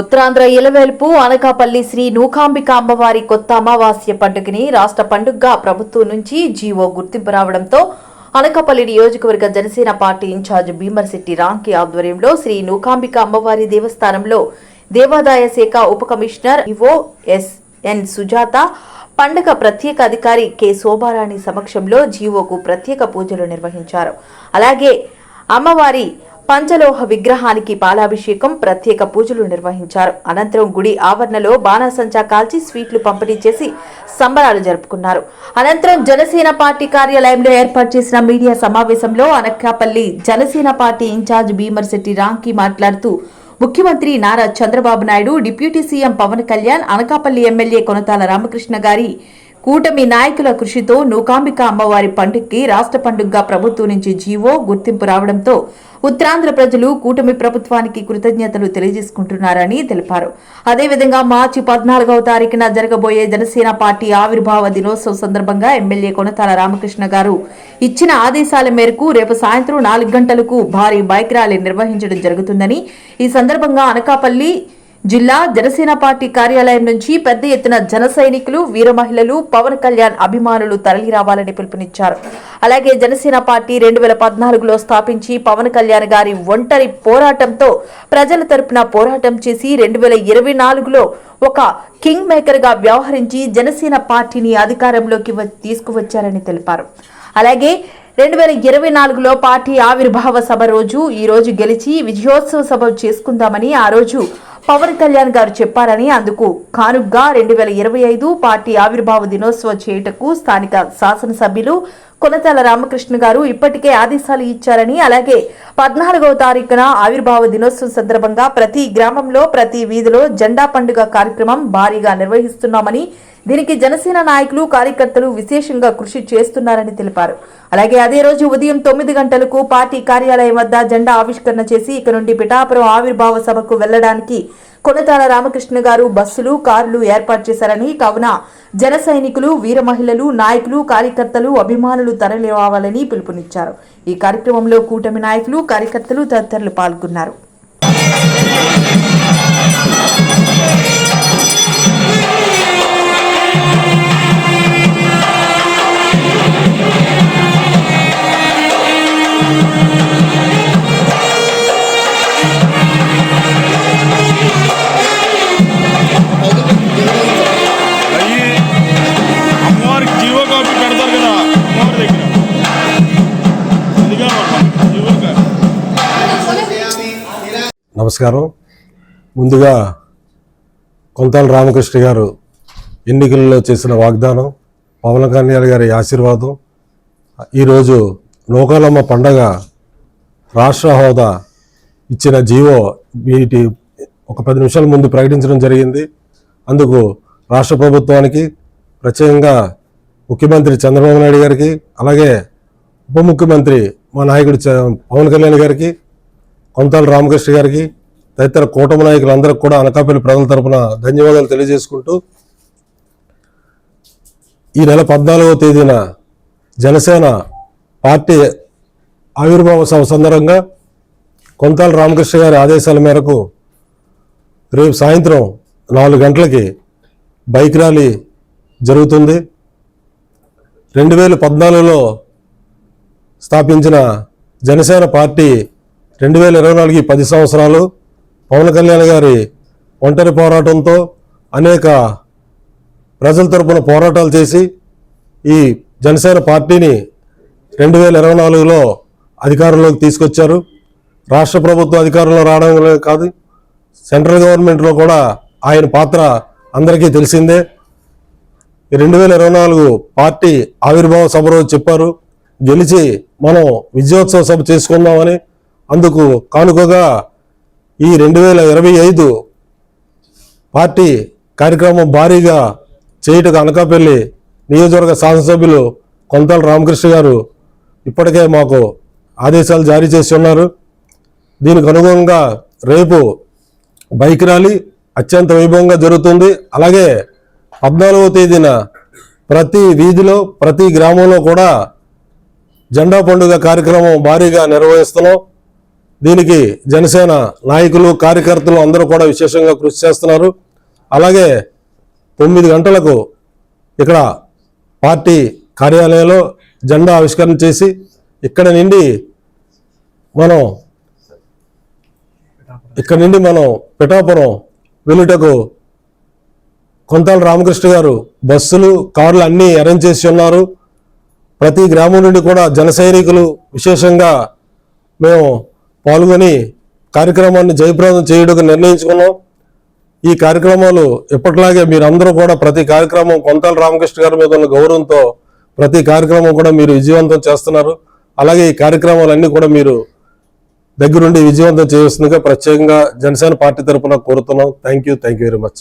ఉత్తరాంధ్ర ఇలవేల్పు అనకాపల్లి శ్రీ నూకాంబిక అమ్మవారి కొత్త అమావాస్య పండుగని రాష్ట్ర పండుగగా ప్రభుత్వం నుంచి జీవో గుర్తింపు రావడంతో అనకాపల్లి నియోజకవర్గ జనసేన పార్టీ ఇన్ఛార్జ్ భీమర్శెట్టి రాంకి ఆధ్వర్యంలో శ్రీ నూకాంబిక అమ్మవారి దేవస్థానంలో దేవాదాయ శాఖ ఉప కమిషనర్ ఇవో ఎస్ ఎన్ సుజాత పండుగ ప్రత్యేక అధికారి కె శోభారాణి సమక్షంలో జీవోకు ప్రత్యేక పూజలు నిర్వహించారు. అలాగే అమ్మవారి పంచలోహ విగ్రహానికి పాలాభిషేకం ప్రత్యేక పూజలు నిర్వహించారు. అనంతరం గుడి ఆవరణలో బాణాసంచా కాల్చి స్వీట్లు పంపిణీ చేసి సంబరాలు జరుపుకున్నారు. అనంతరం జనసేన పార్టీ కార్యాలయంలో ఏర్పాటు చేసిన మీడియా సమావేశంలో అనకాపల్లి జనసేన పార్టీ ఇన్ఛార్జ్ భీమర్శెట్టి రాంకి మాట్లాడుతూ ముఖ్యమంత్రి Nara Chandrababu Naidu deputy CM Pawan Kalyan Anakapalli MLA Konathala Ramakrishna గారి కూటమి నాయకుల కృషితో నూకాంబిక అమ్మవారి పండుగకి రాష్ట్ర పండుగగా ప్రభుత్వం నుంచి జీవో గుర్తింపు రావడంతో ఉత్తరాంధ్ర ప్రజలు కూటమి ప్రభుత్వానికి కృతజ్ఞతలు తెలియజేసుకుంటున్నారని తెలిపారు. అదేవిధంగా మార్చి పద్నాలుగవ తారీఖున జరగబోయే జనసేన పార్టీ ఆవిర్భావ దినోత్సవం సందర్భంగా ఎమ్మెల్యే కొనతాల రామకృష్ణ గారు ఇచ్చిన ఆదేశాల మేరకు రేపు సాయంత్రం నాలుగు గంటలకు భారీ బైక్ ర్యాలీ నిర్వహించడం జరుగుతుందని ఈ సందర్భంగా అనకాపల్లి జిల్లా జనసేన పార్టీ కార్యాలయం నుంచి పెద్ద ఎత్తున జన సైనికులు వీర మహిళలు పవన్ కళ్యాణ్ అభిమానులు తరలిరావాలని పిలుపునిచ్చారు. అలాగే జనసేన పార్టీ రెండు వేల పద్నాలుగులో స్థాపించి పవన్ కళ్యాణ్ గారి ఒంటరి పోరాటంతో ప్రజల తరపున పోరాటం చేసి రెండు వేల ఇరవై నాలుగులో ఒక కింగ్ మేకర్గా వ్యవహరించి జనసేన పార్టీని అధికారంలోకి వ- తీసుకువచ్చారని తెలిపారు. అలాగే రెండు వేల ఇరవై నాలుగులో పార్టీ ఆవిర్భావ సభ రోజు ఈ రోజు గెలిచి విజయోత్సవ సభ చేసుకుందామని ఆ రోజు పవన్ కళ్యాణ్ గారు చెప్పారని అందుకు కానుగ్గా రెండు వేల ఇరవై ఐదు పార్టీ ఆవిర్భావ దినోత్సవం చేయుటకు స్థానిక శాసనసభ్యులు కొనతల రామకృష్ణ గారు ఇప్పటికే ఆదేశాలు ఇచ్చారని అలాగే పద్నాలుగవ తారీఖున ఆవిర్భావ దినోత్సవం సందర్భంగా ప్రతి గ్రామంలో ప్రతి వీధిలో జెండా పండుగ కార్యక్రమం భారీగా నిర్వహిస్తున్నామని దీనికి జనసేన నాయకులు కార్యకర్తలు విశేషంగా కృషి చేస్తున్నారని తెలిపారు. అలాగే అదే రోజు ఉదయం తొమ్మిది గంటలకు పార్టీ కార్యాలయం వద్ద జెండా ఆవిష్కరణ చేసి ఇక నుండి పిఠాపురం ఆవిర్భావ సభకు వెళ్ళడానికి కొనతాల రామకృష్ణ గారు బస్సులు కార్లు ఏర్పాటు చేశారని కావున జన సైనికులు వీర మహిళలు నాయకులు కార్యకర్తలు అభిమానులు తరలిరావాలని పిలుపునిచ్చారు. ఈ కార్యక్రమంలో కూటమి నాయకులు కార్యకర్తలు తదితరులు పాల్గొన్నారు. నమస్కారం ముందుగా కొంతాల రామకృష్ణ గారు ఎన్నికల్లో చేసిన వాగ్దానం పవన్ కళ్యాణ్ గారి ఆశీర్వాదం. ఈరోజు నూకాలమ్మ పండగ రాష్ట్ర హోదా ఇచ్చిన జీవో వీటి ఒక పది నిమిషాల ముందు ప్రకటించడం జరిగింది. అందుకు రాష్ట్ర ప్రభుత్వానికి ప్రత్యేకంగా ముఖ్యమంత్రి చంద్రబాబు నాయుడు గారికి అలాగే ఉప ముఖ్యమంత్రి మా నాయకుడు చ- పవన్ కళ్యాణ్ గారికి కొంతాల రామకృష్ణ గారికి తదితర కూటమి నాయకులందరికీ కూడా అనకాపల్లి ప్రజల తరపున ధన్యవాదాలు తెలియజేసుకుంటూ ఈ నెల పద్నాలుగవ తేదీన జనసేన పార్టీ ఆవిర్భావ సభ సందర్భంగా కొంతాల రామకృష్ణ గారి ఆదేశాల మేరకు రేపు సాయంత్రం నాలుగు గంటలకి బైక్ ర్యాలీ జరుగుతుంది. రెండు వేల పద్నాలుగులో స్థాపించిన జనసేన పార్టీ రెండు వేల ఇరవై నాలుగు పది సంవత్సరాలు పవన్ కళ్యాణ్ గారి ఒంటరి పోరాటంతో అనేక ప్రజల తరపున పోరాటాలు చేసి ఈ జనసేన పార్టీని రెండు వేల ఇరవై నాలుగులో అధికారంలోకి తీసుకొచ్చారు. రాష్ట్ర ప్రభుత్వం అధికారంలో రావడం కాదు సెంట్రల్ గవర్నమెంట్లో కూడా ఆయన పాత్ర అందరికీ తెలిసిందే. రెండు వేల ఇరవై నాలుగు పార్టీ ఆవిర్భావ సభ చెప్పారు గెలిచి మనం విజయోత్సవ సభ చేసుకుందామని అందుకు కానుకగా ఈ రెండు వేల ఇరవై ఐదు పార్టీ కార్యక్రమం భారీగా చేయుటకు అనకాపల్లి నియోజకవర్గ శాసనసభ్యులు కొంతల రామకృష్ణ గారు ఇప్పటికే మాకు ఆదేశాలు జారీ చేసి ఉన్నారు. దీనికి అనుగుణంగా రేపు బైక్ ర్యాలీ అత్యంత వైభవంగా జరుగుతుంది. అలాగే పద్నాలుగవ తేదీన ప్రతి వీధిలో ప్రతి గ్రామంలో కూడా జెండా పండుగ కార్యక్రమం భారీగా నిర్వహిస్తున్నాం. దీనికి జనసేన నాయకులు కార్యకర్తలు అందరూ కూడా విశేషంగా కృషి చేస్తున్నారు. అలాగే తొమ్మిది గంటలకు ఇక్కడ పార్టీ కార్యాలయంలో జెండా ఆవిష్కరణ చేసి ఇక్కడ నుండి మనం ఇక్కడ నుండి మనం పిఠాపురం వెళ్ళుటకు కొంతాల రామకృష్ణ గారు బస్సులు కార్లు అన్నీ అరేంజ్ చేసి ఉన్నారు. ప్రతి గ్రామం నుండి కూడా జన విశేషంగా మేము పాల్గొని కార్యక్రమాన్ని జయప్రదం చేయడానికి నిర్ణయించుకున్నాం. ఈ కార్యక్రమాలు ఎప్పటిలాగే మీరందరూ కూడా ప్రతి కార్యక్రమం కొంతాల రామకృష్ణ గారి మీద ఉన్న గౌరవంతో ప్రతి కార్యక్రమం కూడా మీరు విజయవంతం చేస్తున్నారు. అలాగే ఈ కార్యక్రమాలన్నీ కూడా మీరు దగ్గరుండి విజయవంతం చేస్తుందిగా ప్రత్యేకంగా జనసేన పార్టీ తరఫున కోరుతున్నాం. Thank you thank you very much